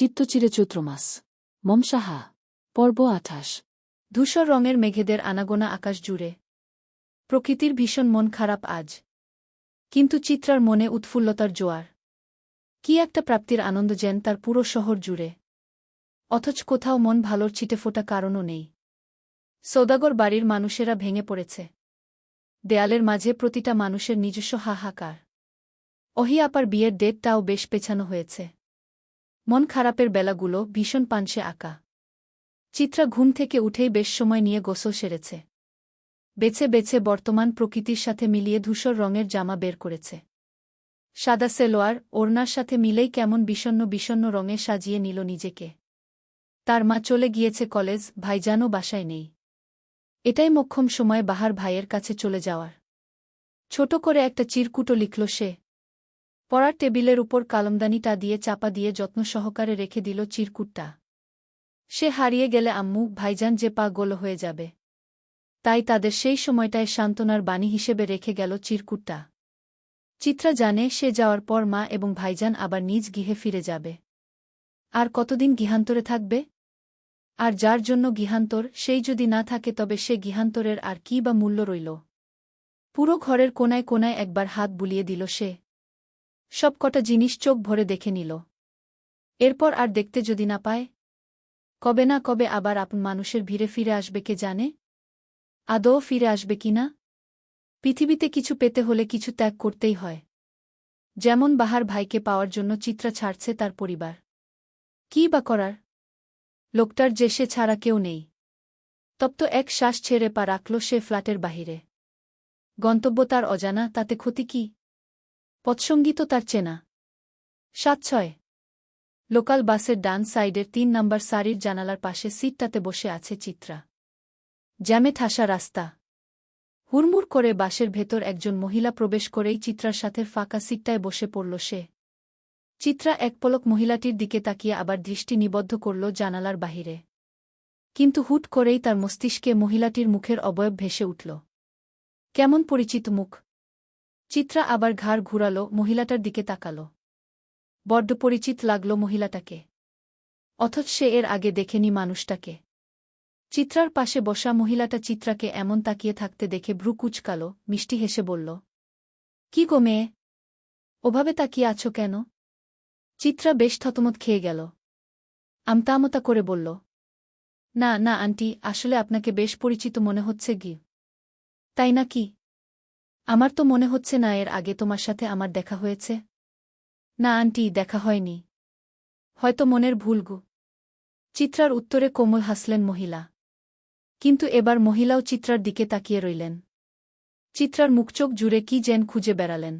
চিত্তচিরে চৈত্র মাস মমসাহা, পর্ব আঠাশ। ধূসর রঙের মেঘেদের আনাগোনা আকাশ জুড়ে। প্রকৃতির ভীষণ মন খারাপ আজ। কিন্তু চিত্রার মনে উৎফুল্লতার জোয়ার। কি একটা প্রাপ্তির আনন্দ যেন তার পুরো শহর জুড়ে। অথচ কোথাও মন ভালোর ছিটেফোটা কারণও নেই। সৌদাগর বাড়ির মানুষেরা ভেঙে পড়েছে। দেয়ালের মাঝে প্রতিটা মানুষের নিজস্ব হাহাকার। অহি আপার বিয়ের ডেটটাও বেশ পেছানো হয়েছে। মন খারাপের বেলাগুলো ভীষণ পানসে আঁকা। চিত্রা ঘুম থেকে উঠেই বেশ সময় নিয়ে গোসল সেরেছে। বেছে বেছে বর্তমান প্রকৃতির সাথে মিলিয়ে ধূসর রঙের জামা বের করেছে। সাদা সেলোয়ার, ওড়নার সাথে মিলেই কেমন বিষণ্ন বিষণ্ন রঙে সাজিয়ে নিল নিজেকে। তার মা চলে গিয়েছে কলেজ, ভাইজানও বাসায় নেই। এটাই মক্ষম সময় বাহার ভাইয়ের কাছে চলে যাওয়ার। ছোট করে একটা চিরকুটো লিখল সে পড়ার টেবিলের উপর কালমদানিটা দিয়ে চাপা দিয়ে যত্ন সহকারে রেখে দিল চিরকুটটা। সে হারিয়ে গেলে আম্মু, ভাইজান যে পা গোল হয়ে যাবে। তাই তাদের সেই সময়টায় সান্ত্বনার বাণী হিসেবে রেখে গেল চিরকুটটা। চিত্রা জানে সে যাওয়ার পর মা এবং ভাইজান আবার নিজ গৃহে ফিরে যাবে। আর কতদিন গৃহান্তরে থাকবে? আর যার জন্য গৃহান্তর সেই যদি না থাকে তবে সে গৃহান্তরের আর কি বা মূল্য রইল? পুরো ঘরের কোনায় কোনায় একবার হাত বুলিয়ে দিল সে। সব কটা জিনিস চোখ ভরে দেখে নিল। এরপর আর দেখতে যদি না পায়? কবে না কবে আবার আপন মানুষের ভিড়ে ফিরে আসবে কে জানে? আদৌ ফিরে আসবে কি না? পৃথিবীতে কিছু পেতে হলে কিছু ত্যাগ করতেই হয়। যেমন বাহার ভাইকে পাওয়ার জন্য চিত্রা ছাড়ছে তার পরিবার। কি বা করার? লোকটার যে সে ছাড়া কেউ নেই। তপ্ত এক শ্বাস ছেড়ে পা রাখল সে ফ্ল্যাটের বাহিরে। গন্তব্য তার অজানা, তাতে ক্ষতি কি? পৎসঙ্গী তো তার চেনা। সাত ছয়। লোকাল বাসের ডান সাইডের তিন নম্বর সারির জানালার পাশে সিটটাতে বসে আছে চিত্রা। জ্যামে ঠাসা রাস্তা। হুড়মুড় করে বাসের ভেতর একজন মহিলা প্রবেশ করেই চিত্রার সাথে ফাঁকা সিটটায় বসে পড়ল সে। চিত্রা এক পলক মহিলাটির দিকে তাকিয়ে আবার দৃষ্টি নিবদ্ধ করল জানালার বাহিরে। কিন্তু হুট করেই তার মস্তিষ্কে মহিলাটির মুখের অবয়ব ভেসে উঠল। কেমন পরিচিত মুখ? চিত্রা আবার ঘাড় ঘুরাল, মহিলাটার দিকে তাকাল। বড্ড পরিচিত লাগল মহিলাটাকে। অথচ সে এর আগে দেখেনি মানুষটাকে। চিত্রার পাশে বসা মহিলাটা চিত্রাকে এমন তাকিয়ে থাকতে দেখে ভ্রু কুচকাল, মিষ্টি হেসে বলল, কি গো মেয়ে? ওভাবে তাকিয়ে আছো কেন? চিত্রা বেশ থতমত খেয়ে গেল। আমতামতা করে বলল, না না, আন্টি, আসলে আপনাকে বেশ পরিচিত মনে হচ্ছে গি। তাই না কি? আমার তো মনে হচ্ছে না এর আগে তোমার সাথে আমার দেখা হয়েছে। না, আন্টি, দেখা হয়নি। হয়তো মনের ভুলগু চিত্রার উত্তরে কোমল হাসলেন মহিলা। কিন্তু এবার মহিলাও চিত্রার দিকে তাকিয়ে রইলেন। চিত্রার মুখচোখ জুড়ে কি যেন খুঁজে বেড়ালেন।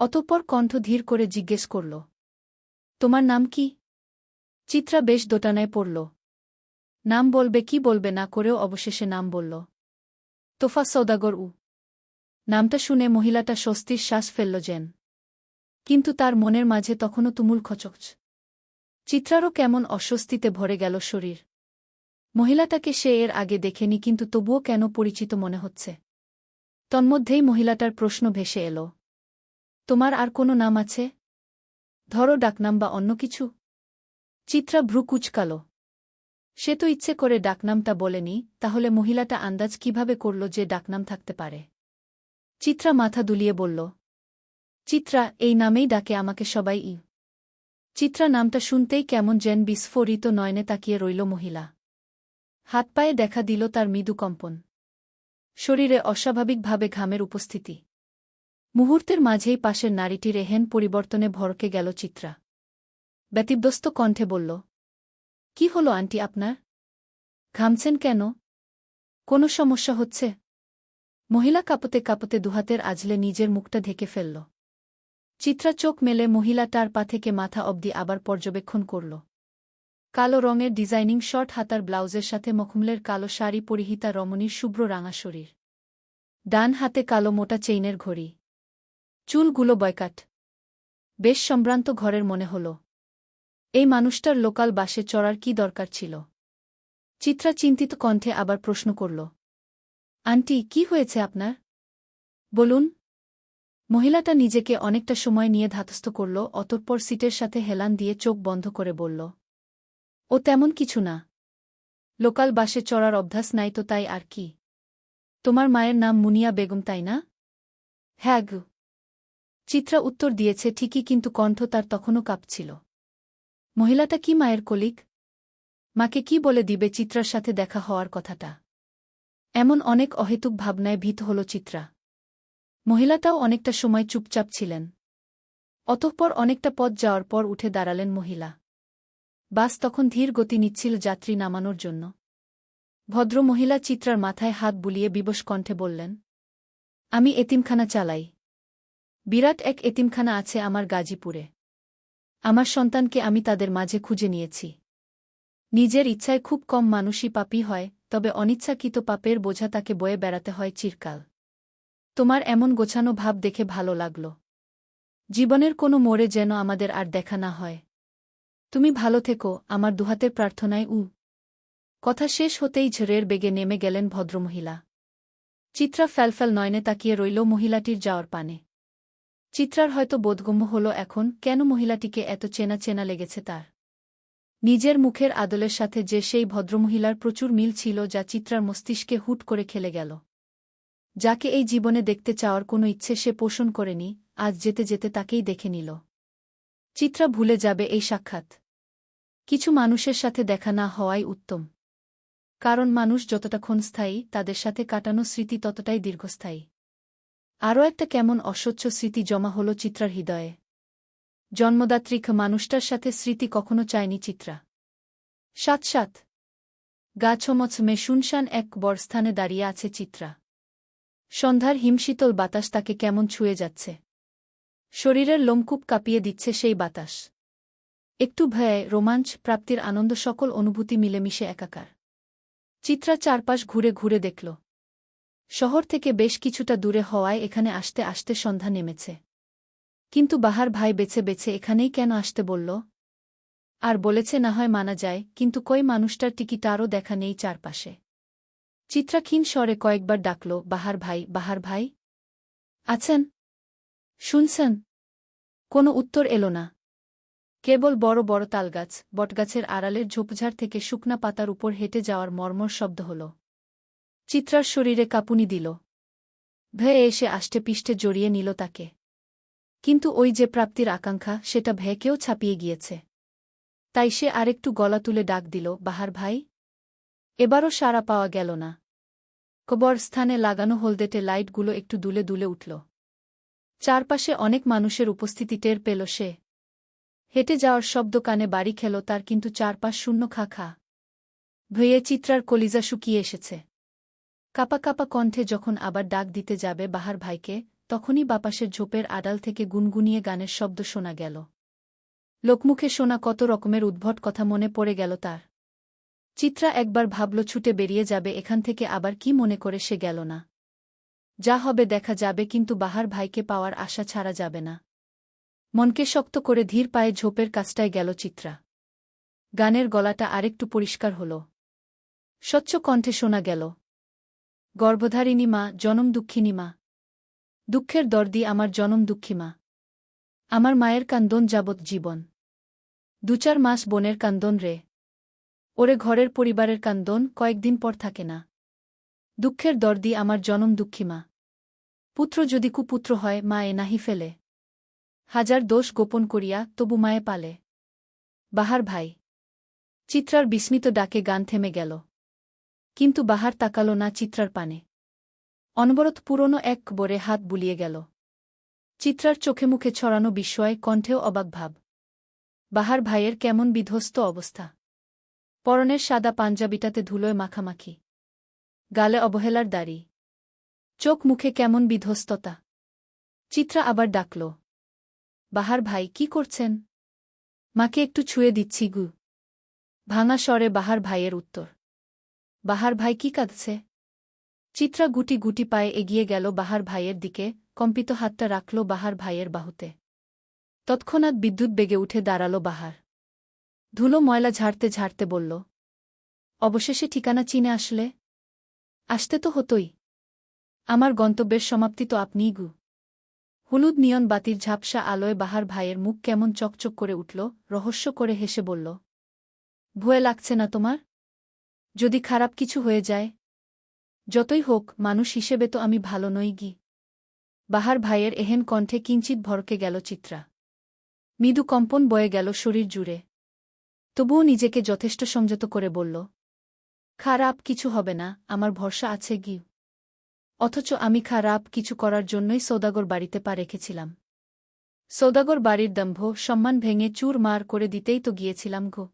অতঃপর কণ্ঠ ধীর করে জিজ্ঞেস করল, তোমার নাম কি? চিত্রা বেশ দোটানায় পড়ল। নাম বলবে কি বলবে না করেও অবশেষে নাম বলল, তোফা সৌদাগর উ। নামটা শুনে মহিলাটা স্বস্তির শ্বাস ফেলল যেন। কিন্তু তার মনের মাঝে তখনও তুমুল খচকচ চিত্রারও কেমন অস্বস্তিতে ভরে গেল শরীর। মহিলাটাকে সে এর আগে দেখেনি কিন্তু তবুও কেন পরিচিত মনে হচ্ছে। তন্মধ্যেই মহিলাটার প্রশ্ন ভেসে এল। তোমার আর কোনো নাম আছে? ধরো ডাকনাম বা অন্য কিছু। চিত্রা ভ্রু কুচকাল। সে তো ইচ্ছে করে ডাকনামটা বলেনি, তাহলে মহিলাটা আন্দাজ কীভাবে করল যে ডাকনাম থাকতে পারে? চিত্রা মাথা দুলিয়ে বলল, চিত্রা, এই নামেই ডাকে আমাকে সবাই ই। চিত্রা নামটা শুনতেই কেমন যেন বিস্ফোরিত নয়নে তাকিয়ে রইল মহিলা। হাত পায়ে দেখা দিল তার মৃদু কম্পন। শরীরে অস্বাভাবিকভাবে ঘামের উপস্থিতি। মুহূর্তের মাঝেই পাশের নারীটির এহেন পরিবর্তনে ভরকে গেল চিত্রা। ব্যতিব্যস্ত কণ্ঠে বলল, কি হল আন্টি আপনার? ঘামছেন কেন? কোনো সমস্যা হচ্ছে? মহিলা কাপতে কাপতে দুহাতের আজলে নিজের মুখটা ঢেকে ফেলল। চিত্রা চোখ মেলে মহিলাটার পা থেকে মাথা অবধি আবার পর্যবেক্ষণ করল। কালো রঙের ডিজাইনিং শর্ট, হাতার ব্লাউজের সাথে মখমলের কালো শাড়ি, পরিহিতা রমণীর শুভ্র রাঙা শরীর। ডান হাতে কালো মোটা চেইনের ঘড়ি। চুলগুলো বয়কাট। বেশ সম্ভ্রান্ত ঘরের মনে হল। এই মানুষটার লোকাল বাসে চড়ার কি দরকার ছিল? চিত্রা চিন্তিত কণ্ঠে আবার প্রশ্ন করল। আন্টি, কি হয়েছে আপনার? বলুন। মহিলাটা নিজেকে অনেকটা সময় নিয়ে ধাতস্থ করল, অতঃপর সিটের সাথে হেলান দিয়ে চোখ বন্ধ করে বলল, ও তেমন কিছু না। লোকাল বাসে চড়ার অভ্যাস নাই তো তাই আর কি? তোমার মায়ের নাম মুনিয়া বেগম, তাই না? হ্যাঁ গু। চিত্রা উত্তর দিয়েছে, ঠিকই, কিন্তু কণ্ঠ তার তখনও কাঁপছিল। মহিলাটা কি মায়ের কলিক? মাকে কি বলে দিবে চিত্রার সাথে দেখা হওয়ার কথাটা? এমন অনেক অহেতুক ভাবনায় ভীত হল চিত্রা। মহিলাটাও অনেকটা সময় চুপচাপ ছিলেন। অতঃপর অনেকটা পথ যাওয়ার পর উঠে দাঁড়ালেন মহিলা। বাস তখন ধীর গতি নিচ্ছিল যাত্রী নামানোর জন্য। ভদ্র মহিলা চিত্রার মাথায় হাত বুলিয়ে বিবশ কণ্ঠে বললেন, আমি এতিমখানা চালাই। বিরাট এক এতিমখানা আছে আমার গাজীপুরে। আমার সন্তানকে আমি তাদের মাঝে খুঁজে নিয়েছি। নিজের ইচ্ছায় খুব কম মানুষই পাপী হয় তবে অনিচ্ছাকৃত পাপের বোঝা তাকে বয়ে বেড়াতে হয় চিরকাল। তোমার এমন গোছানো ভাব দেখে ভালো লাগল। জীবনের কোনো মোড়ে যেন আমাদের আর দেখা না হয়। তুমি ভালো থেকো, আমার দুহাতের প্রার্থনায় উ। কথা শেষ হতেই ঝড়ের বেগে নেমে গেলেন ভদ্রমহিলা। চিত্রা ফ্যালফ্যাল নয়নে তাকিয়ে রইল মহিলাটির যাওয়ার পানে। চিত্রার হয়তো বোধগম্য হল এখন, কেন মহিলাটিকে এত চেনা চেনা লেগেছে তার? নিজের মুখের আদলের সাথে যে সেই ভদ্রমহিলার প্রচুর মিল ছিল যা চিত্রার মস্তিষ্কে হুট করে খেলে গেল। যাকে এই জীবনে দেখতে চাওয়ার কোনো ইচ্ছে সে পোষণ করেনি, আজ যেতে যেতে তাকেই দেখে নিল। চিত্রা ভুলে যাবে এই সাক্ষাৎ। কিছু মানুষের সাথে দেখা না হওয়াই উত্তম। কারণ মানুষ যতটা ক্ষণস্থায়ী তাদের সাথে কাটানো স্মৃতি ততটাই দীর্ঘস্থায়ী। আরও একটা কেমন অস্বচ্ছ স্মৃতি জমা হল চিত্রার হৃদয়ে। জন্মদাত্রিক মানুষটার সাথে স্মৃতি কখনো চায়নি চিত্রা। সাত সাত। গাছমছ মে শুনশান এক বরস্থানে দাঁড়িয়ে আছে চিত্রা। সন্ধ্যার হিমশীতল বাতাস তাকে কেমন ছুঁয়ে যাচ্ছে। শরীরের লোমকূপ কাঁপিয়ে দিচ্ছে সেই বাতাস। একটু ভয়ে রোমাঞ্চ প্রাপ্তির আনন্দ সকল অনুভূতি মিলেমিশে একাকার। চিত্রা চারপাশ ঘুরে ঘুরে দেখল। শহর থেকে বেশ কিছুটা দূরে হওয়ায় এখানে আসতে আসতে সন্ধ্যা নেমেছে। কিন্তু বাহার ভাই বেছে বেছে এখানেই কেন আসতে বলল? আর বলেছে, না হয় মানা যায়, কিন্তু কই মানুষটার টিকিট আরও দেখা নেই চারপাশে? চিত্রাক্ষীণ স্বরে কয়েকবার ডাকল, বাহার ভাই বাহার ভাই? আছেন। শুনছেন? কোনো উত্তর এলো না। কেবল বড় বড় তালগাছ। বটগাছের আড়ালের ঝোপঝাড় থেকে শুকনা পাতার উপর হেঁটে যাওয়ার মর্মর শব্দ হল। চিত্রার শরীরে কাঁপুনি দিল। ভয়ে এসে আষ্টে পিষ্টে জড়িয়ে নিল তাকে। কিন্তু ওই যে প্রাপ্তির আকাঙ্ক্ষা, সেটা ভেকেও ছাপিয়ে গিয়েছে। তাই সে আরেকটু গলা তুলে ডাক দিল, বাহার ভাই, এবারও সাড়া পাওয়া গেল না। কবর স্থানে লাগানো হলদেটে লাইটগুলো একটু দুলে দুলে উঠল। চারপাশে অনেক মানুষের উপস্থিতি টের পেল সে। হেঁটে যাওয়ার শব্দ কানে বাড়ি খেল, তার কিন্তু চারপাশ শূন্য খা খা। ভয়ে চিত্রার কলিজা শুকিয়ে এসেছে। কাপা কাপা কণ্ঠে যখন আবার ডাক দিতে যাবে বাহার ভাইকে তখনই বাপাসের ঝোপের আড়াল থেকে গুনগুনিয়ে গানের শব্দ শোনা গেল। লোকমুখে শোনা কত রকমের উদ্ভট কথা মনে পড়ে গেল তার। চিত্রা একবার ভাবল ছুটে বেরিয়ে যাবে, এখান থেকে আবার কি মনে করে সে গেল না। যা হবে দেখা যাবে, কিন্তু বাহার ভাইকে পাওয়ার আশা ছাড়া যাবে না। মনকে শক্ত করে ধীর পায়ে ঝোপের কাজটায় গেল চিত্রা। গানের গলাটা আরেকটু পরিষ্কার হল। স্বচ্ছ কণ্ঠে শোনা গেল, গর্ভধারিণী মা, জনম দুঃখিনী মা দুঃখের দর্দি আমার জনম দুঃখী মা। আমার মায়ের কান্দন যাবৎ জীবন। দু চার মাস বোনের কান্দন রে। ওরে ঘরের পরিবারের কান্দন কয়েকদিন পর থাকে না। দুঃখের দর্দি আমার জনম দুঃখী মা। পুত্র যদি কুপুত্র হয়, মা এ নাহি ফেলে। হাজার দোষ গোপন করিয়া তবু মায়ে পালে। বাহার ভাই। চিত্রার বিস্মিত ডাকে গান থেমে গেল। কিন্তু বাহার তাকাল না চিত্রার পানে। অনবরত পুরনো এক বরে হাত বুলিয়ে গেল। চিত্রার চোখে মুখে ছড়ানো বিস্ময়, কণ্ঠেও অবাক ভাব। বাহার ভাইয়ের কেমন বিধ্বস্ত অবস্থা। পরনের সাদা পাঞ্জাবিটাতে ধুলোয় মাখামাখি। গালে অবহেলার দাড়ি। চোখ মুখে কেমন বিধ্বস্ততা। চিত্রা আবার ডাকল, বাহার ভাই, কি করছেন? মাকে একটু ছুঁয়ে দিচ্ছি গু। ভাঙা স্বরে বাহার ভাইয়ের উত্তর, বাহার ভাই কি কাঁদছে? চিত্রা গুটি গুটি পায়ে এগিয়ে গেল বাহার ভাইয়ের দিকে, কম্পিত হাতটা রাখল বাহার ভাইয়ের বাহুতে। তৎক্ষণাৎ বিদ্যুৎ বেগে উঠে দাঁড়াল বাহার। ধুলো ময়লা ঝাড়তে ঝাড়তে বলল, অবশেষে ঠিকানা চিনে আসলে? আসতে তো হতই। আমার গন্তব্যের সমাপ্তি তো আপনিই গু। হলুদ নিয়ন বাতির ঝাপসা আলোয় বাহার ভাইয়ের মুখ কেমন চকচক করে উঠল, রহস্য করে হেসে বলল, ভয় লাগছে না তোমার? যদি খারাপ কিছু হয়ে যায় যতই হোক, মানুষ হিসেবে তো আমি ভালো নই গি। বাহার ভাইয়ের এহেন কণ্ঠে কিঞ্চিত ভরকে গেল চিত্রা। মৃদু কম্পন বয়ে গেল শরীর জুড়ে। তবুও নিজেকে যথেষ্ট সংযত করে বলল, খারাপ কিছু হবে না, আমার ভরসা আছে গি। অথচ আমি খারাপ কিছু করার জন্যই সৌদাগর বাড়িতে পা রেখেছিলাম। সৌদাগর বাড়ির দম্ভ সম্মান ভেঙে চুর মার করে দিতেই তো গিয়েছিলাম গো।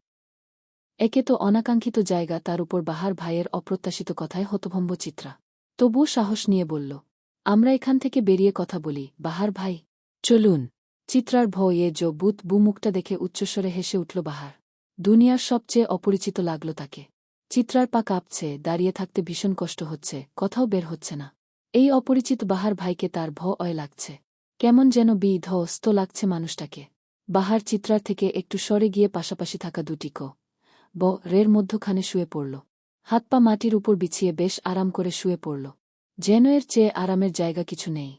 একে তো অনাকাঙ্ক্ষিত জায়গা, তার উপর বাহার ভাইয়ের অপ্রত্যাশিত কথায় হতভম্ব চিত্রা। তবুও সাহস নিয়ে বলল, আমরা এখান থেকে বেরিয়ে কথা বলি, বাহার ভাই। চলুন। চিত্রার ভয়ে জ বুত বুমুখটা দেখে উচ্চস্বরে হেসে উঠল বাহার। দুনিয়ার সবচেয়ে অপরিচিত লাগল তাকে। চিত্রার পা কাঁপছে, দাঁড়িয়ে থাকতে ভীষণ কষ্ট হচ্ছে, কথাও বের হচ্ছে না। এই অপরিচিত বাহার ভাইকে তার ভয় লাগছে। কেমন যেন বিধ্বস্ত লাগছে মানুষটাকে। বাহার চিত্রার থেকে একটু সরে গিয়ে পাশাপাশি থাকা দুটি ক ব রের মধ্যখানে শুয়ে পড়ল। হাত পা মাটির উপর বিছিয়ে বেশ আরাম করে শুয়ে পড়ল। যেন এর চেয়ে আরামের জায়গা কিছু নেই।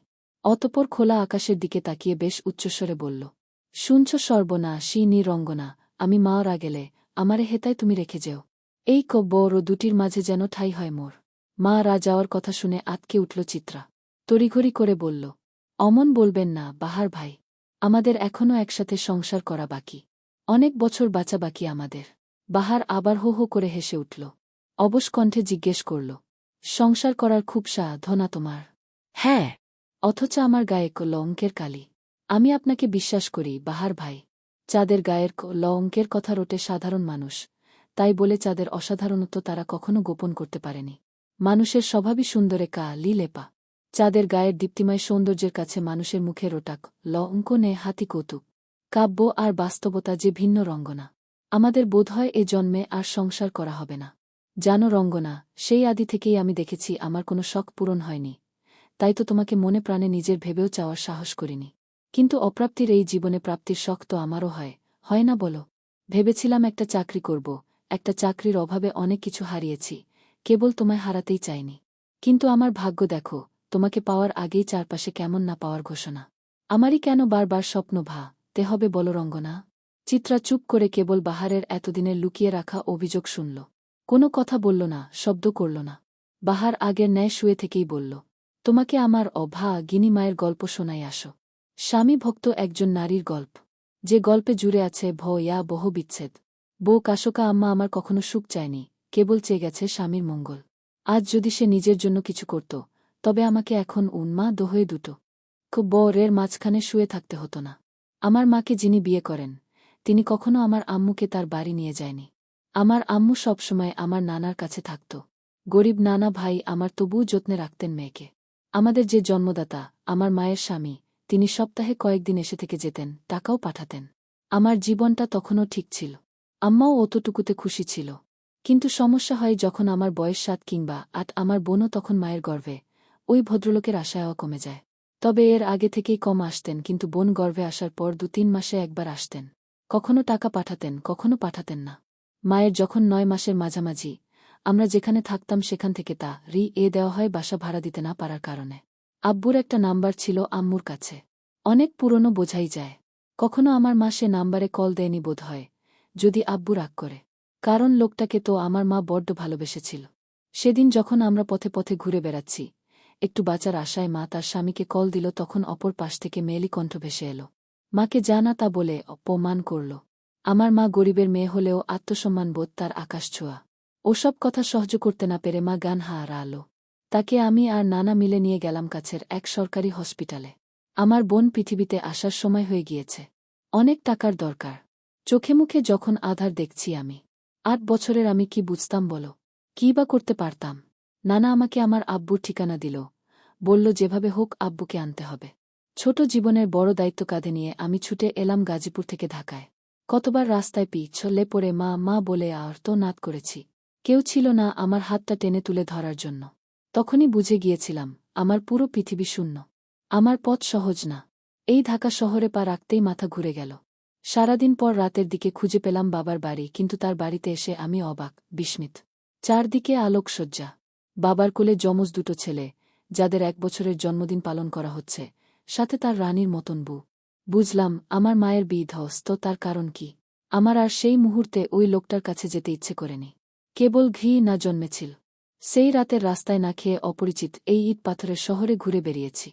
অতপর খোলা আকাশের দিকে তাকিয়ে বেশ উচ্চস্বরে বলল, শুনছ সর্বনা শি নিরঙ্গনা আমি মাওরা গেলে, আমারে হেতায় তুমি রেখে যেও। এই কব্বর ও দুটির মাঝে যেন ঠাই হয় মোর। মা রা যাওয়ার কথা শুনে আতকে উঠল চিত্রা। তড়িঘড়ি করে বলল, অমন বলবেন না, বাহার ভাই। আমাদের এখনও একসাথে সংসার করা বাকি। অনেক বছর বাঁচা বাকি আমাদের। বাহার আবার হো হো করে হেসে উঠল। অবশ কণ্ঠে জিজ্ঞেস করল, সংসার করার খুব সাধনা তোমার? হ্যাঁ অথচ আমার গায়ে ল অঙ্কের কালি। আমি আপনাকে বিশ্বাস করি, বাহার ভাই। চাঁদের গায়ের ল অঙ্কের কথা রোটে সাধারণ মানুষ। তাই বলে চাঁদের অসাধারণত্ব তারা কখনো গোপন করতে পারেনি। মানুষের স্বভাবই সুন্দরে কা লি লেপা। চাঁদের গায়ের দীপ্তিময় সৌন্দর্যের কাছে মানুষের মুখে রোটাক ল অঙ্ক নে হাতি কৌতুক। কাব্য আর বাস্তবতা যে ভিন্ন রঙ্গনা। আমাদের বোধহয় এ জন্মে আর সংসার করা হবে না। জানো রঙ্গনা, সেই আদি থেকেই আমি দেখেছি আমার কোনো শখ পূরণ হয়নি। তাই তো তোমাকে মনে প্রাণে নিজের ভেবেও চাওয়ার সাহস করিনি। কিন্তু অপ্রাপ্তির এই জীবনে প্রাপ্তির শখ তো আমারও হয় হয় না বলো? ভেবেছিলাম একটা চাকরি করব, একটা চাকরির অভাবে অনেক কিছু হারিয়েছি, কেবল তোমায় হারাতেই চাইনি। কিন্তু আমার ভাগ্য দেখো, তোমাকে পাওয়ার আগেই চারপাশে কেমন না পাওয়ার ঘোষণা। আমারই কেন বারবার স্বপ্ন ভা, তে হবে বলো রঙ্গনা? চিত্রা চুপ করে কেবল বাহারের এতদিনের লুকিয়ে রাখা অভিযোগ শুনল। কোনো কথা বলল না, শব্দ করল না। বাহার আগের ন্যায় শুয়ে থেকেই বলল, তোমাকে আমার অভা গিনি মায়ের গল্প শোনাই আসো। স্বামী ভক্ত একজন নারীর গল্প। যে গল্পে জুড়ে আছে ভ ইয়া বহ বিচ্ছেদ বউ কাশকা আম্মা আমার কখনো সুখ চায়নি, কেবল চেয়ে গেছে স্বামীর মঙ্গল। আজ যদি সে নিজের জন্য কিছু করত, তবে আমাকে এখন উন্মা দোহয়ে দুটো। খুব বরের মাঝখানে শুয়ে থাকতে হতো না। আমার মাকে যিনি বিয়ে করেন তিনি কখনো আমার আম্মুকে তার বাড়ি নিয়ে যায়নি। আমার আম্মু সবসময় আমার নানার কাছে থাকত। গরিব নানা ভাই আমার তবুও যত্নে রাখতেন মেয়েকে। আমাদের যে জন্মদাতা, আমার মায়ের স্বামী, তিনি সপ্তাহে কয়েকদিন এসে থেকে যেতেন, টাকাও পাঠাতেন। আমার জীবনটা তখনও ঠিক ছিল। আম্মাও অতটুকুতে খুশি ছিল। কিন্তু সমস্যা হয় যখন আমার বয়স সাত কিংবা আট আমার বোনও তখন মায়ের গর্ভে। ওই ভদ্রলোকের আশায়ও কমে যায়। তবে এর আগে থেকেই কম আসতেন, কিন্তু বোন গর্ভে আসার পর দু তিন মাসে একবার আসতেন। কখনো টাকা পাঠাতেন, কখনো পাঠাতেন না। মায়ের যখন নয় মাসের মাঝামাঝি, আমরা যেখানে থাকতাম সেখান থেকে তা, রি, এ দেওয়া হয় বাসা ভাড়া দিতে না পারার কারণে। আব্বুর একটা নাম্বার ছিল আম্মুর কাছে। অনেক পুরনো বোঝাই যায়। কখনো আমার মা সে নাম্বারে কল দেয়নি বোধ হয়, যদি আব্বু রাগ করে। কারণ লোকটাকে তো আমার মা বড্ড ভালোবেসেছিল। সেদিন যখন আমরা পথে পথে ঘুরে বেড়াচ্ছি, একটু বাঁচার আশায় মা তার স্বামীকে কল দিল, তখন অপর পাশ থেকে মেয়েলি কণ্ঠ ভেসে এলো। মাকে জানা তা বলে অপমান করল। আমার মা গরিবের মেয়ে হলেও আত্মসম্মান বোধ তার আকাশ ছোঁয়া। ওসব কথা সহ্য করতে না পেরে মা গান হারা আলো তাকে আমি আর নানা মিলে নিয়ে গেলাম কাছের এক সরকারি হসপিটালে। আমার বোন পৃথিবীতে আসার সময় হয়ে গিয়েছে। অনেক টাকার দরকার। চোখে মুখে যখন আধার দেখছি আমি। আট বছরের আমি কি বুঝতাম বলো? কি বা করতে পারতাম? নানা আমাকে আমার আব্বুর ঠিকানা দিল। বলল, যেভাবে হোক আব্বুকে আনতে হবে। ছোট জীবনের বড় দায়িত্ব কাঁধে নিয়ে আমি ছুটে এলাম গাজীপুর থেকে ঢাকায়। কতবার রাস্তায় পি ছলে পড়ে মা মা বলে আর তো নাত করেছি। কেউ ছিল না আমার হাতটা টেনে তুলে ধরার জন্য। তখনই বুঝে গিয়েছিলাম, আমার পুরো পৃথিবী শূন্য। আমার পথ সহজ না। এই ঢাকা শহরে পা রাখতেই মাথা ঘুরে গেল। সারাদিন পর রাতের দিকে খুঁজে পেলাম বাবার বাড়ি, কিন্তু তার বাড়িতে এসে আমি অবাক, বিস্মিত। চারদিকে আলোকসজ্জা। বাবার কোলে যমজ দুটো ছেলে, যাদের এক বছরের জন্মদিন পালন করা হচ্ছে। সাথে তার রানীর মতন বু বুঝলাম, আমার মায়ের বিধ্বস্ত তার কারণ কি? আমার আর সেই মুহূর্তে ওই লোকটার কাছে যেতে ইচ্ছে করেনি কেবল ঘি না জন্মেছিল। সেই রাতের রাস্তায় না খেয়ে অপরিচিত এই ইট পাথরের শহরে ঘুরে বেরিয়েছি।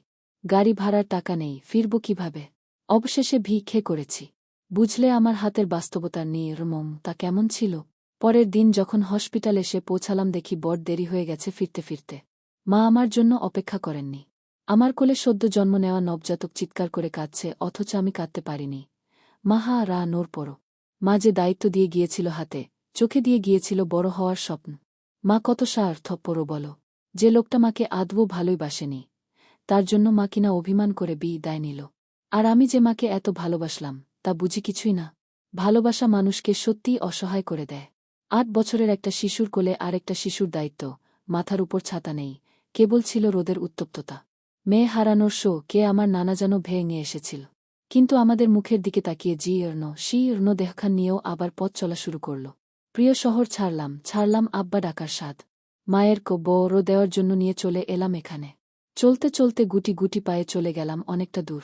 গাড়ি ভাড়ার টাকা নেই, ফিরব কীভাবে? অবশেষে ভি খেয়ে করেছি। বুঝলে আমার হাতের বাস্তবতার নির্মম তা কেমন ছিল? পরের দিন যখন হসপিটাল এসে পৌঁছালাম দেখি বড় দেরি হয়ে গেছে ফিরতে ফিরতে। মা আমার জন্য অপেক্ষা করেননি। আমার কোলে সদ্য জন্ম নেওয়া নবজাতক চিৎকার করে কাঁদছে, অথচ আমি কাঁদতে পারিনি। মাহা রা নোর পড়ো। মা যে দায়িত্ব দিয়ে গিয়েছিল হাতে, চোখে দিয়ে গিয়েছিল বড় হওয়ার স্বপ্ন। মা কত স্বার্থ পড়ো বলো। যে লোকটা মাকে আদবও ভালোই বাসেনি, তার জন্য মা কিনা অভিমান করে বি দায় নিল। আর আমি যে মাকে এত ভালোবাসলাম, তা বুঝি কিছুই না। ভালোবাসা মানুষকে সত্যিই অসহায় করে দেয়। আট বছরের একটা শিশুর কোলে আরেকটা শিশুর দায়িত্ব, মাথার উপর ছাতা নেই, কেবল ছিল রোদের উত্তপ্ততা। মেয়ে হারানোর শো কে আমার নানা যেন ভেঙে এসেছিল। কিন্তু আমাদের মুখের দিকে তাকিয়ে জি ইর্ণ সি ইর্ণ দেহখান নিয়েও আবার পথ চলা শুরু করল। প্রিয় শহর ছাড়লাম ছাড়লাম আব্বা ডাকার স্বাদ। মায়ের বড় দেওয়ার জন্য নিয়ে চলে এলাম এখানে। চলতে চলতে গুটি গুটি পায়ে চলে গেলাম অনেকটা দূর।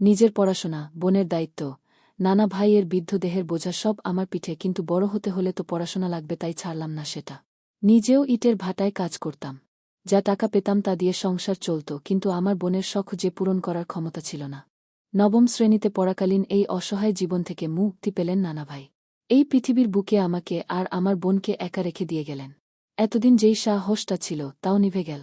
নিজের পড়াশোনা, বোনের দায়িত্ব, নানা ভাইয়ের বৃদ্ধ দেহের বোঝা সব আমার পিঠে, কিন্তু বড় হতে হলে তো পড়াশোনা লাগবে তাই ছাড়লাম না সেটা। নিজেও ইটের ভাটায় কাজ করতাম। যা টাকা পেতাম তা দিয়ে সংসার চলত, কিন্তু আমার বোনের শখ যে পূরণ করার ক্ষমতা ছিল না। নবম শ্রেণীতে পড়াকালীন এই অসহায় জীবন থেকে মুক্তি পেলেন নানা ভাই। এই পৃথিবীর বুকে আমাকে আর আমার বোনকে একা রেখে দিয়ে গেলেন। এতদিন যেই সাহসটা ছিল, তাও নিভে গেল।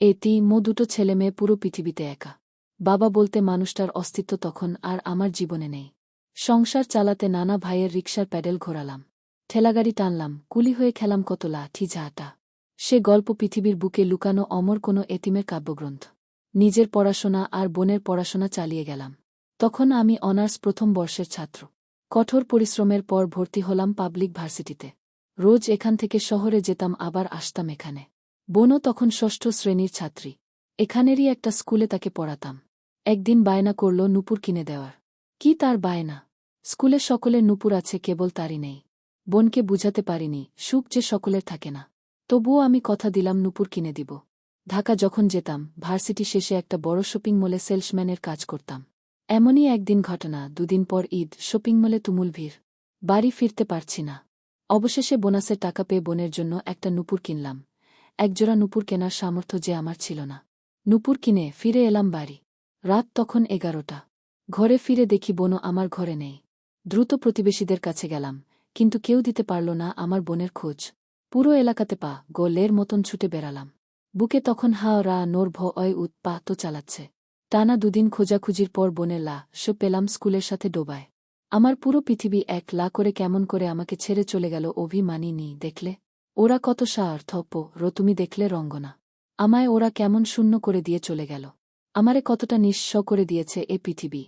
এতি মো দুটো ছেলে মেয়ে পুরো পৃথিবীতে একা। বাবা বলতে মানুষটার অস্তিত্ব তখন আর আমার জীবনে নেই। সংসার চালাতে নানা ভাইয়ের রিকশার প্যাডেল ঘোরালাম। ঠেলাগাড়ি টানলাম, কুলি হয়ে খেলাম কত লাঠি ঝাঁটা। সে গল্প পৃথিবীর বুকে লুকানো অমর কোনো এতিমের কাব্যগ্রন্থ। নিজের পড়াশোনা আর বোনের পড়াশোনা চালিয়ে গেলাম। তখন আমি অনার্স প্রথম বর্ষের ছাত্র। কঠোর পরিশ্রমের পর ভর্তি হলাম পাবলিক ভার্সিটিতে। রোজ এখান থেকে শহরে যেতাম, আবার আসতাম এখানে। বোনও তখন ষষ্ঠ শ্রেণির ছাত্রী। এখানেরই একটা স্কুলে তাকে পড়াতাম। একদিন বায়না করল নুপুর কিনে দেওয়ার। কি তার বায়না? স্কুলে সকলের নুপুর আছে, কেবল তারই নেই। বোনকে বুঝাতে পারিনি, সুখ যে সকলের থাকে না। তবুও আমি কথা দিলাম নুপুর কিনে দিব। ঢাকা যখন যেতাম, ভার্সিটি শেষে একটা বড় শপিং মলে সেলসম্যানের কাজ করতাম। এমনই একদিন ঘটনা, দুদিন পর ঈদ, শপিং মলে তুমুল ভিড়। বাড়ি ফিরতে পারছি না। অবশেষে বোনাসের টাকা পেয়ে বোনের জন্য একটা নুপুর কিনলাম। একজোড়া নুপুর কেনার সামর্থ্য যে আমার ছিল না। নুপুর কিনে ফিরে এলাম বাড়ি। রাত তখন এগারোটা। ঘরে ফিরে দেখি বোনও আমার ঘরে নেই। দ্রুত প্রতিবেশীদের কাছে গেলাম, কিন্তু কেউ দিতে পারল না আমার বোনের খোঁজ। পুরো এলাকাতে পা, গোলের মতন ছুটে বেড়ালাম। বুকে তখন হা রা নোর ভ অয় উৎ পা তো চালাচ্ছে। টানা দুদিন খোঁজাখুঁজির পর বনে লা, সে পেলাম স্কুলের সাথে ডোবায়। আমার পুরো পৃথিবী এক লা করে কেমন করে আমাকে ছেড়ে চলে গেল অভিমানী নি, দেখলে? ওরা কত সার্থপ রো তুমি দেখলে রঙ্গনা। আমায় ওরা কেমন শূন্য করে দিয়ে চলে গেল। আমারে কতটা নিঃস্ব করে দিয়েছে এ পৃথিবী।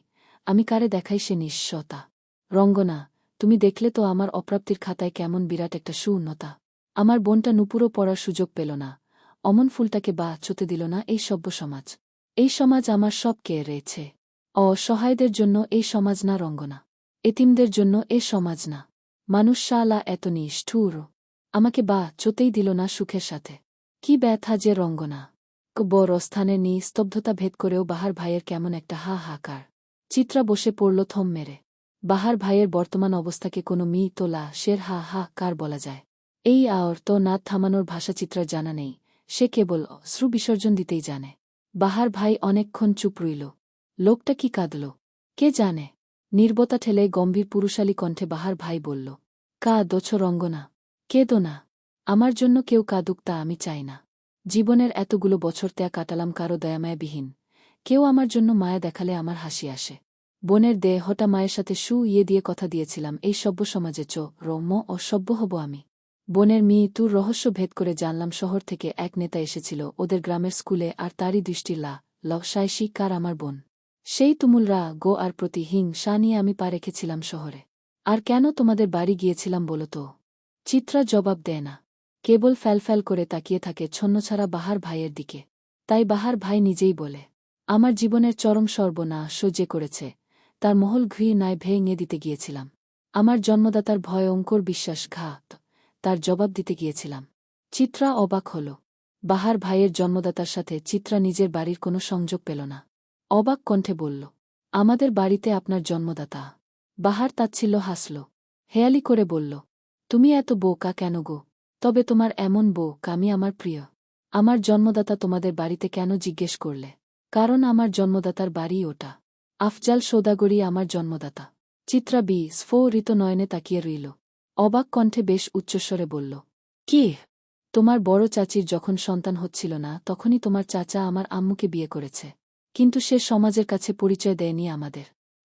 আমি কারে দেখাই সে নিঃস্বতা? রঙ্গনা, তুমি দেখলে তো আমার অপ্রাপ্তির খাতায় কেমন বিরাট একটা শূন্যতা আমার বোনটা নুপুরও পড়ার সুযোগ পেল না। অমন ফুলটাকে বা চতে দিল না এই সভ্য সমাজ। এই সমাজ আমার সব কে রয়েছে। অসহায়দের জন্য এই সমাজ না রঙ্গনা। এতিমদের জন্য এ সমাজ না। মানুষ শালা এত নিষ্ঠুর। আমাকে বা চতেই দিল না সুখের সাথে। কি ব্যথা যে রঙ্গনা। বড় স্থানে নি স্তব্ধতা ভেদ করেও বাহার ভাইয়ের কেমন একটা হা হাকার চিত্রা বসে পড়ল থম মেরে। বাহার ভাইয়ের বর্তমান অবস্থাকে কোনো মি তোলা শের হা হা কার বলা যায়। এই আওর তো নাথ থামানোর ভাষা চিত্রার জানা নেই। সে কেবল শ্রু বিসর্জন দিতেই জানে। বাহার ভাই অনেকক্ষণ চুপ রইল। লোকটা কি কাঁদল? কে জানে? নির্বতা ঠেলে গম্ভীর পুরুষালী কণ্ঠে বাহার ভাই বলল কা দোছ রঙ্গনা। কেদো না। আমার জন্য কেউ কাঁদুক তা আমি চাই না। জীবনের এতগুলো বছর ত্যাগ কাটালাম কারও দয়ামায়াবিহীন। কেউ আমার জন্য মায়া দেখালে আমার হাসি আসে। বোনের দে হটা মায়ের সাথে সু ইয়ে দিয়ে কথা দিয়েছিলাম। এই সভ্য সমাজে চ, রম্য ও সভ্য হব আমি। বোনের মৃত্যুর রহস্য ভেদ করে জানলাম শহর থেকে এক নেতা এসেছিল, ওদের গ্রামের স্কুলে আর তারই দৃষ্টি লা লসাইশি কার আমার বোন। সেই তুমুলরা গো আর প্রতি হিং, সা নিয়ে আমি পা রেখেছিলাম শহরে। আর কেন তোমাদের বাড়ি গিয়েছিলাম বলো তো? চিত্রা জবাব দেয় না। কেবল ফ্যালফ্যাল করে তাকিয়ে থাকে ছন্নছাড়া বাহার ভাইয়ের দিকে। তাই বাহার ভাই নিজেই বলে, আমার জীবনের চরম সর্বনা সহ্যে করেছে, তার মহল ঘৃ নাই ভেঙে দিতে গিয়েছিলাম। আমার জন্মদাতার ভয়ঙ্কর বিশ্বাসঘাত তার জবাব দিতে গিয়েছিলাম। চিত্রা অবাক হল। বাহার ভাইয়ের জন্মদাতার সাথে চিত্রা নিজের বাড়ির কোনো সংযোগ পেল না। অবাক কণ্ঠে বলল, আমাদের বাড়িতে আপনার জন্মদাতা। বাহার তাচ্ছিল্য হাসল, হেয়ালি করে বলল, তুমি এত বোকা কেন গো? তবে তোমার এমন বউ কামি আমার প্রিয়। আমার জন্মদাতা তোমাদের বাড়িতে কেন জিজ্ঞেস করলে? কারণ আমার জন্মদাতার বাড়ি ওটা। আফজাল সৌদাগরি আমার জন্মদাতা। চিত্রা বি স্ফোরিত নয়নে তাকিয়ে রইল। অবাক কণ্ঠে বেশ উচ্চস্বরে বলল, কি? তোমার বড় চাচির যখন সন্তান হচ্ছিল না, তখনই তোমার চাচা আমার আম্মুকে বিয়ে করেছে। কিন্তু সে সমাজের কাছে পরিচয় দেয়নি আমাদের।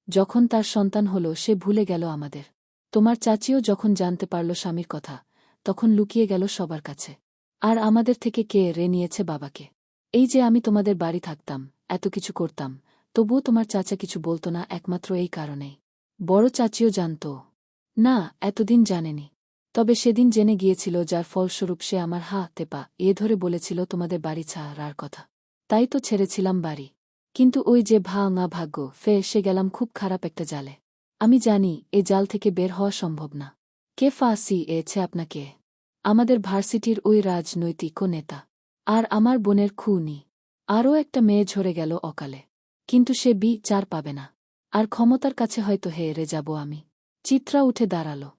যখন তার সন্তান হল, সে ভুলে গেল আমাদের। তোমার চাচিও যখন জানতে পারল স্বামীর কথা, তখন লুকিয়ে গেল সবার কাছে। আর আমাদের থেকে কে রে নিয়েছে বাবাকে? এই যে আমি তোমাদের বাড়ি থাকতাম, এত কিছু করতাম, তবুও তোমার চাচা কিছু বলতো না একমাত্র এই কারণেই। বড় চাচিও জানত না, এতদিন জানেনি। তবে সেদিন জেনে গিয়েছিল যার ফলস্বরূপ সে আমার হা, তেপা, এ ধরে বলেছিল তোমাদের বাড়ি ছাড়ার কথা। তাই তো ছেড়েছিলাম বাড়ি। কিন্তু ওই যে ভাঙা ভাগ্য, ফে, সে গেলাম খুব খারাপ একটা জালে। আমি জানি, এ জাল থেকে বের হওয়া সম্ভব না। কে ফাঁসি এছে আপনাকে? আমাদের ভার্সিটির ওই রাজনৈতিক নেতা। আর আমার বোনের খুনি। আরও একটা মেয়ে ঝরে গেল অকালে। কিন্তু সে বি, চার পাবে না। আর ক্ষমতার কাছে হয়তো হে হেরে যাব আমি। চিত্রা উঠে দাঁড়াল।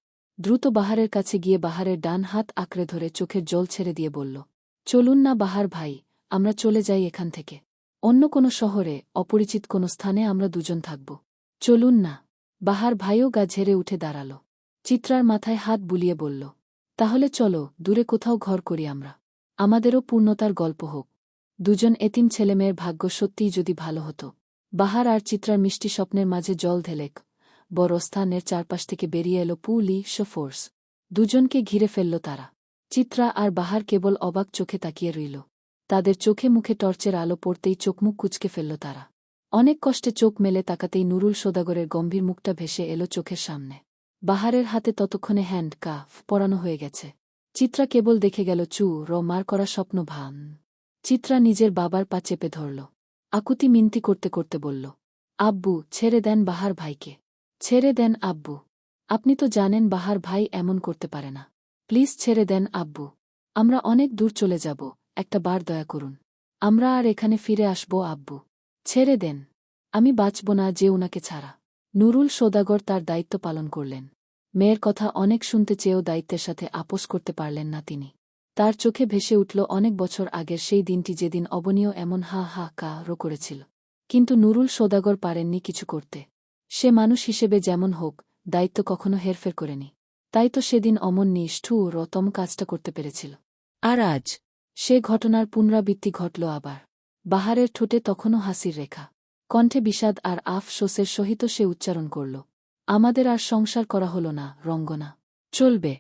দ্রুত বাহারের কাছে গিয়ে বাহারের ডান হাত আঁকড়ে ধরে চোখের জল ছেড়ে দিয়ে বলল, চলুন না বাহার ভাই, আমরা চলে যাই এখান থেকে। অন্য কোনো শহরে, অপরিচিত কোনো স্থানে আমরা দুজন থাকব। চলুন না। বাহার ভাইও গা ঝেড়ে উঠে দাঁড়াল। চিত্রার মাথায় হাত বুলিয়ে বলল, তাহলে চলো, দূরে কোথাও ঘর করি আমরা। আমাদেরও পূর্ণতার গল্প হোক। দুজন এতিম ছেলেমেয়ের ভাগ্য সত্যিই যদি ভালো হতো। বাহার আর চিত্রার মিষ্টি স্বপ্নের মাঝে জল ঢেলেক। বড় স্থানের চারপাশ থেকে বেরিয়ে এলো পুলি ফোর্স দুজনকে ঘিরে ফেলল তারা। চিত্রা আর বাহার কেবল অবাক চোখে তাকিয়ে রইল। তাদের চোখে মুখে টর্চের আলো পড়তেই চোখমুখ কুচকে ফেলল তারা। অনেক কষ্টে চোখ মেলে তাকাতেই নুরুল সোদাগরের গম্ভীর মুখটা ভেসে এলো চোখের সামনে। বাহারের হাতে ততক্ষণে হ্যান্ড কাফ পরানো হয়ে গেছে। চিত্রা কেবল দেখে গেল চু, র, মার করা স্বপ্ন ভান। চিত্রা নিজের বাবার পা চেপে ধরল। আকুতি মিনতি করতে করতে বলল, আব্বু, ছেড়ে দেন বাহার ভাইকে। ছেড়ে দেন আব্বু। আপনি তো জানেন বাহার ভাই এমন করতে পারে না। প্লিজ ছেড়ে দেন আব্বু। আমরা অনেক দূর চলে যাব, একটা বার দয়া করুন। আমরা আর এখানে ফিরে আসব আব্বু। ছেড়ে দেন। আমি বাঁচব না যে উনাকে ছাড়া। নুরুল সৌদাগর তার দায়িত্ব পালন করলেন। মেয়ের কথা অনেক শুনতে চেয়েও দায়িত্বের সাথে আপোষ করতে পারলেন না তিনি। তার চোখে ভেসে উঠল অনেক বছর আগের সেই দিনটি যেদিন অবনীয় এমন হা হা কা রো করেছিল। কিন্তু নুরুল সৌদাগর পারেননি কিছু করতে। সে মানুষ হিসেবে যেমন হোক, দায়িত্ব কখনো হেরফের করেনি। তাই তো সেদিন অমন নিষ্ঠুর রতম কাজটা করতে পেরেছিল। আর আজ? সে ঘটনার পুনরাবৃত্তি ঘটল আবার। বাহারের ঠোঁটে তখনও হাসির রেখা। কণ্ঠে বিষাদ আর আফসোসের সহিত সে উচ্চারণ করল, আমাদের আর সংসার করা হল না, রঙ্গনা। চলবে।